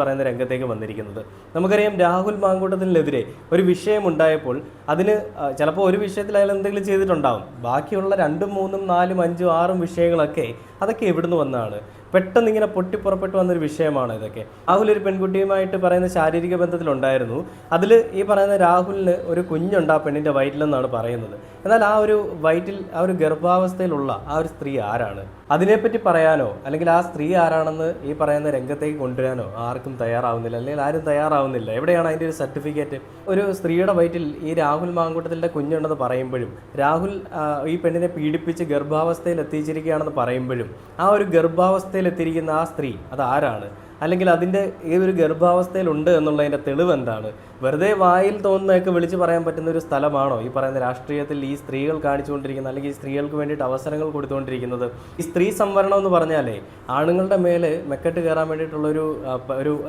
പറയുന്ന രംഗത്തേക്ക് വന്നിരിക്കുന്നത്. നമുക്കറിയാം രാഹുൽ മാങ്കൂട്ടത്തിനെതിരെ ഒരു വിഷയം ഉണ്ടായപ്പോൾ അതിന് ചിലപ്പോൾ ഒരു വിഷയത്തിൽ അയാൾ എന്തെങ്കിലും ചെയ്തിട്ടുണ്ടാവും. ബാക്കിയുള്ള രണ്ടും മൂന്നും നാലും അഞ്ചും ആറും വിഷയങ്ങളൊക്കെ അതൊക്കെ എവിടുന്ന് വന്നതാണ് പെട്ടെന്ന് ഇങ്ങനെ പൊട്ടിപ്പുറപ്പെട്ടു വന്നൊരു വിഷയമാണ് ഇതൊക്കെ. രാഹുൽ ഒരു പെൺകുട്ടിയുമായിട്ട് പറയുന്ന ശാരീരിക ബന്ധത്തിലുണ്ടായിരുന്നു. അതിൽ ഈ പറയുന്ന രാഹുലിന് ഒരു കുഞ്ഞുണ്ട് ആ പെണ്ണിന്റെ വയറ്റിലെന്നാണ് പറയുന്നത്. എന്നാൽ ആ ഒരു വയറ്റിൽ ആ ഒരു ഗർഭാവസ്ഥയിലുള്ള ആ ഒരു സ്ത്രീ ആരാണ്? അതിനെപ്പറ്റി പറയാനോ? അല്ലെങ്കിൽ ആ സ്ത്രീ ആരാണെന്ന് ഈ പറയുന്ന രംഗത്തേക്ക് കൊണ്ടുവരാനോ ആർക്കും തയ്യാറാവുന്നില്ല. അല്ലെങ്കിൽ ആരും തയ്യാറാവുന്നില്ല. എവിടെയാണ് അതിന്റെ ഒരു സർട്ടിഫിക്കറ്റ്? ഒരു സ്ത്രീയുടെ വയറ്റിൽ ഈ രാഹുൽ മാങ്കൂട്ടത്തിന്റെ കുഞ്ഞുണ്ടെന്ന് പറയുമ്പോഴും രാഹുൽ ഈ പെണ്ണിനെ പീഡിപ്പിച്ച് ഗർഭാവസ്ഥയിൽ എത്തിച്ചിരിക്കുകയാണെന്ന് പറയുമ്പോഴും ആ ഒരു ഗർഭാവസ്ഥയിൽ എത്തിയിരിക്കുന്ന ആ സ്ത്രീ അത് ആരാണ് അല്ലെങ്കിൽ അതിന്റെ ഈ ഒരു ഗർഭാവസ്ഥയിലുണ്ട് എന്നുള്ളതിന്റെ തെളിവ് എന്താണ്? വെറുതെ വായിൽ തോന്നുന്നതൊക്കെ വിളിച്ച് പറയാൻ പറ്റുന്ന ഒരു സ്ഥലമാണോ ഈ പറയുന്ന രാഷ്ട്രീയത്തിൽ ഈ സ്ത്രീകൾ കാണിച്ചുകൊണ്ടിരിക്കുന്ന അല്ലെങ്കിൽ ഈ സ്ത്രീകൾക്ക് വേണ്ടിയിട്ട് അവസരങ്ങൾ കൊടുത്തുകൊണ്ടിരിക്കുന്നത്? ഈ സ്ത്രീ സംവരണം എന്ന് പറഞ്ഞാലേ ആണുങ്ങളുടെ മേലെ മെക്കെട്ട് കയറാൻ വേണ്ടിയിട്ടുള്ളൊരു ഒരു